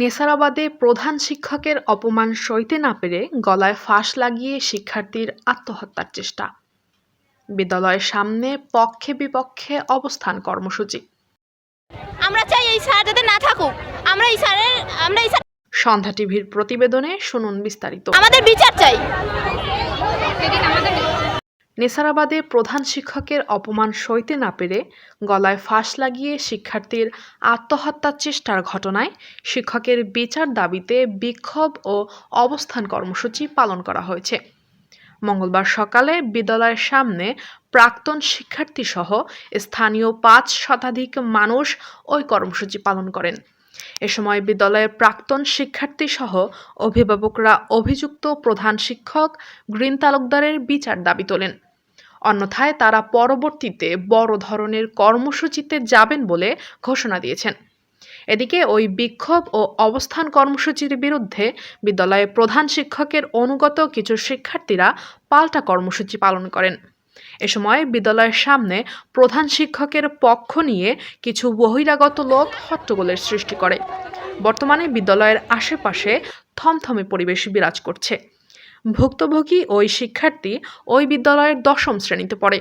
নেসারাবাদে প্রধান শিক্ষকের অপমান সইতে না পেরে গলায় ফাঁস লাগিয়ে শিক্ষার্থীর আত্মহত্যার চেষ্টা। বিদ্যালয়ের সামনে পক্ষে বিপক্ষে অবস্থান কর্মসূচি। আমরা চাই এই স্যার যাতে না থাকুক। আমরা এই স্যারের আমরা এই সন্ধ্যা টিভির প্রতিবেদনে শুনুন বিস্তারিত। আমাদের বিচার চাই। নেসারাবাদে প্রধান শিক্ষকের অপমান সইতে না পেরে গলায় ফাঁস লাগিয়ে শিক্ষার্থীর আত্মহত্যার চেষ্টার ঘটনায় শিক্ষকের বিচার দাবিতে বিক্ষোভ ও অবস্থান কর্মসূচি পালন করা হয়েছে। মঙ্গলবার সকালে বিদ্যালয়ের সামনে প্রাক্তন শিক্ষার্থী সহ স্থানীয় পাঁচ শতাধিক মানুষ ওই কর্মসূচি পালন করেন। এ সময় বিদ্যালয়ের প্রাক্তন শিক্ষার্থী সহ অভিভাবকরা অভিযুক্ত প্রধান শিক্ষক, গ্রিন তালুকদারের বিচার দাবি তোলেন। অন্যথায় তারা পরবর্তীতে বড় ধরনের কর্মসূচিতে যাবেন বলে ঘোষণা দিয়েছেন। এদিকে ওই বিক্ষোভ ও অবস্থান কর্মসূচির বিরুদ্ধে বিদ্যালয়ে প্রধান শিক্ষকের অনুগত কিছু শিক্ষার্থীরা পাল্টা কর্মসূচি পালন করেন। এ সময় বিদ্যালয়ের সামনে প্রধান শিক্ষকের পক্ষ নিয়ে কিছু বহিরাগত লোক হট্টগোলের সৃষ্টি করে। বর্তমানে বিদ্যালয়ের আশেপাশে থমথমে পরিবেশ বিরাজ করছে। ভুক্তভোগী ওই শিক্ষার্থী ওই বিদ্যালয়ের দশম শ্রেণীতে পড়ে।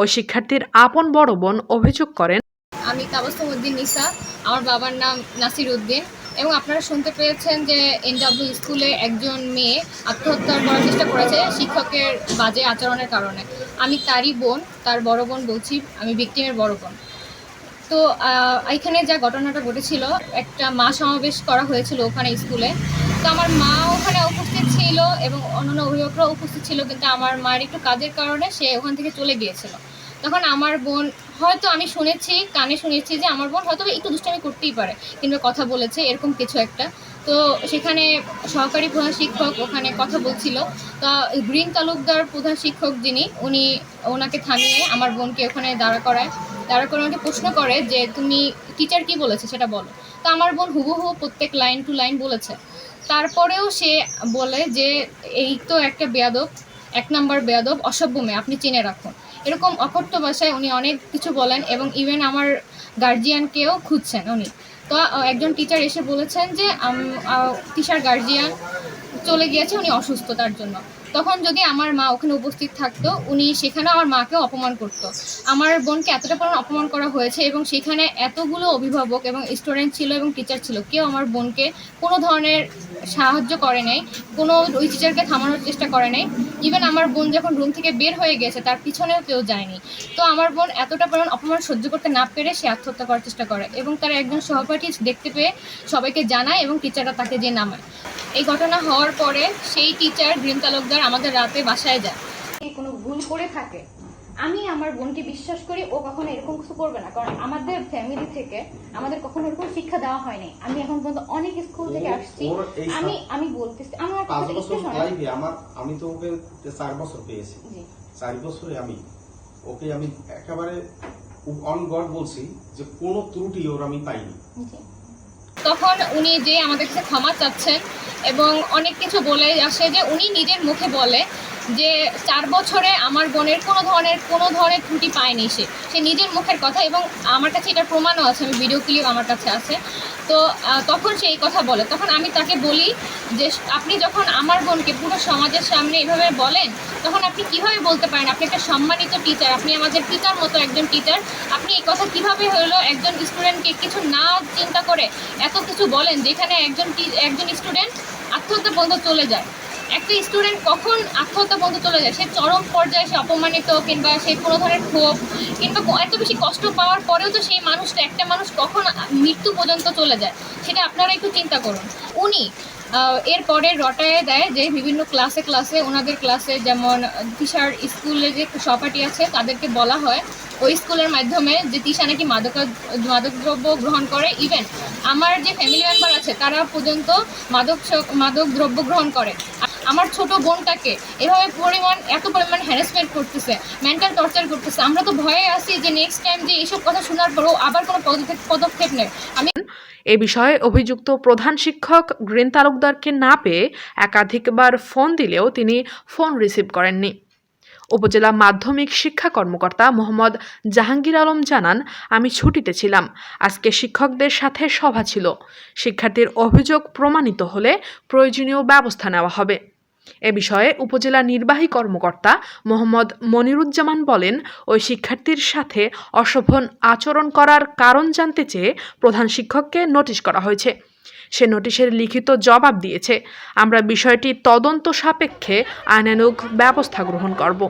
ওই শিক্ষার্থীর আপন বড় বোন অভিযোগ করেন, আমি তাবাস্তম উদ্দিন নিসা, আমার বাবার নাম নাসির উদ্দিন এবং আপনারা শুনতে পেয়েছেন যে এনডাব্লিউ স্কুলে একজন মেয়ে আত্মহত্যা করার চেষ্টা করেছে শিক্ষকের বাজে আচরণের কারণে। আমি তারই বোন, তার বড় বোন বলছি, আমি ভিক্টিমের বড় বোন। তো এখানে যা ঘটনাটা ঘটেছিল, একটা মা সমাবেশ করা হয়েছিল ওখানে স্কুলে। তো আমার মা ওখানে উপস্থিত ছিল এবং অন্যান্য অভিভাবকরাও উপস্থিত ছিল, কিন্তু আমার মায়ের একটু কাজের কারণে সে ওখান থেকে চলে গিয়েছিল। তখন আমার বোন, হয়তো আমি শুনেছি, কানে শুনেছি যে আমার বোন হয়তো একটু দুষ্টামি করতেই পারে, কিংবা কথা বলেছে, এরকম কিছু একটা। তো সেখানে সহকারী প্রধান শিক্ষক ওখানে কথা বলছিল। তা গ্রিন তালুকদার প্রধান শিক্ষক যিনি, উনি ওনাকে থামিয়ে আমার বোনকে ওখানে দাঁড়া করায়। দাঁড়া করে আমাকে প্রশ্ন করে যে তুমি টিচার কি বলেছে সেটা বলো। তো আমার বোন হুবহু প্রত্যেক লাইন টু লাইন বলেছে। তারপরেও সে বলে যে, এই তো একটা বেয়াদব, এক নাম্বার বেয়াদব, অসভ্য মেয়ে, আপনি চিনে রাখুন। এরকম অকথ্য ভাষায় উনি অনেক কিছু বলেন এবং ইভেন আমার গার্জিয়ানকেও খুঁজছেন উনি। তো একজন টিচার এসে বলেছেন যে টিচার গার্জিয়ান চলে গিয়েছে, উনি অসুস্থ তার জন্য। তখন যদি আমার মা ওখানে উপস্থিত থাকতো, উনি সেখানে আমার মাকেও অপমান করতো। আমার বোনকে এতটা পরিমাণ অপমান করা হয়েছে এবং সেখানে এতগুলো অভিভাবক এবং স্টুডেন্ট ছিল এবং টিচার ছিল, কেউ আমার বোনকে কোনো ধরনের সাহায্য করে নাই, কোনো ওই টিচারকে থামানোর চেষ্টা করে নাই। ইভেন আমার বোন যখন রুম থেকে বের হয়ে গেছে, তার পিছনেও কেউ যায়নি। তো আমার বোন এতটা পরিমাণ অপমান সহ্য করতে না পেরে সে আত্মহত্যা করার চেষ্টা করে এবং তার একজন সহপাঠী দেখতে পেয়ে সবাইকে জানায় এবং টিচাররা তাকে যে নামায়। এই ঘটনা হওয়ার পরে সেই টিচার গ্রিন তালুকদার আমাদের রাতে বাসায় যায়। কোনো ভুল করে থাকে আমি আমার বোনকে বিশ্বাস করি ও কখনো এরকম কিছু করবে না। কারণ আমাদের ফ্যামিলি থেকে আমাদের কখনো এরকম শিক্ষা দেওয়া হয়নি। আমি এখন পর্যন্ত অনেক স্কুল থেকে আসছি। আমি আমি বলতেছি আমার পাঁচ কথা বছর। লাইফে আমার আমি তো ওকে চার বছর পেয়েছি। জি। চার বছরে আমি ওকে আমি একেবারে অন গড বলছি যে কোনো ত্রুটি ওর আমি পাইনি। জি। তখন উনি যে আমাদের কাছে ক্ষমা চাচ্ছেন এবং অনেক কিছু বলে আসে যে উনি নিজের মুখে বলে যে চার বছরে আমার বোনের কোনো ধরনের কোনো ধরনের ত্রুটি পায়নি সে। সে নিজের মুখের কথা এবং আমার কাছে এটার প্রমাণও আছে, আমি ভিডিও ক্লিপ আমার কাছে আছে। তো তখন সেই কথা বলে। তখন আমি তাকে বলি যে, আপনি যখন আমার বোনকে পুরো সমাজের সামনে এভাবে বলেন, তখন আপনি কীভাবে বলতে পারেন? আপনি একটা সম্মানিত টিচার আপনি আমাদের পিতার মতো একজন টিচার আপনি এই কথা কীভাবে হলো একজন স্টুডেন্টকে কিছু না চিন্তা করে এত কিছু বলেন যেখানে একজন একজন স্টুডেন্ট আত্মহত্যা পর্যন্ত চলে যায়? একটা স্টুডেন্ট কখন আত্মহত্যা পর্যন্ত চলে যায়? সে চরম পর্যায়ে সে অপমানিত কিংবা সে কোনো ধরনের ক্ষোভ কিংবা এত বেশি কষ্ট পাওয়ার পরেও তো সেই মানুষটা, একটা মানুষ কখন মৃত্যু পর্যন্ত চলে যায়? সেটা আপনারা একটু চিন্তা করুন। উনি এরপরে রটায়ে দেয় যে বিভিন্ন ক্লাসে ক্লাসে ওনাদের ক্লাসে যেমন তিশার স্কুলে যে সহপাঠী আছে, তাদেরকে বলা হয় ওই স্কুলের মাধ্যমে যে তিশা নাকি মাদক, মাদকদ্রব্য গ্রহণ করে। ইভেন আমার যে ফ্যামিলি মেম্বার আছে, তারা পর্যন্ত মাদক মাদক দ্রব্য গ্রহণ করে। আমার ছোট বোনটাকে এভাবে পরিমাণ এত পরিমাণ হ্যারাসমেন্ট করতেছে মেন্টাল টর্চার করতেছে। আমরা তো ভয়ে আছি যে নেক্সট টাইম যে এইসব কথা শোনার পরও আবার কোনো পদক্ষেপ পদক্ষেপ নেয় আমি এ বিষয়ে অভিযুক্ত প্রধান শিক্ষক গ্রিন তালুকদারকে না পেয়ে একাধিকবার ফোন দিলেও তিনি ফোন রিসিভ করেননি। উপজেলা মাধ্যমিক শিক্ষা কর্মকর্তা মোহাম্মদ জাহাঙ্গীর আলম জানান, আমি ছুটিতে ছিলাম। আজকে শিক্ষকদের সাথে সভা ছিল। শিক্ষার্থীর অভিযোগ প্রমাণিত হলে প্রয়োজনীয় ব্যবস্থা নেওয়া হবে। এ বিষয়ে উপজেলা নির্বাহী কর্মকর্তা মোহাম্মদ মনিরুজ্জামান বলেন, ওই শিক্ষার্থীর সাথে অশোভন আচরণ করার কারণ জানতে চেয়ে প্রধান শিক্ষককে নোটিশ করা হয়েছে। সে নোটিশের লিখিত জবাব দিয়েছে, আমরা বিষয়টি তদন্ত সাপেক্ষে আইনানুগ ব্যবস্থা গ্রহণ করব।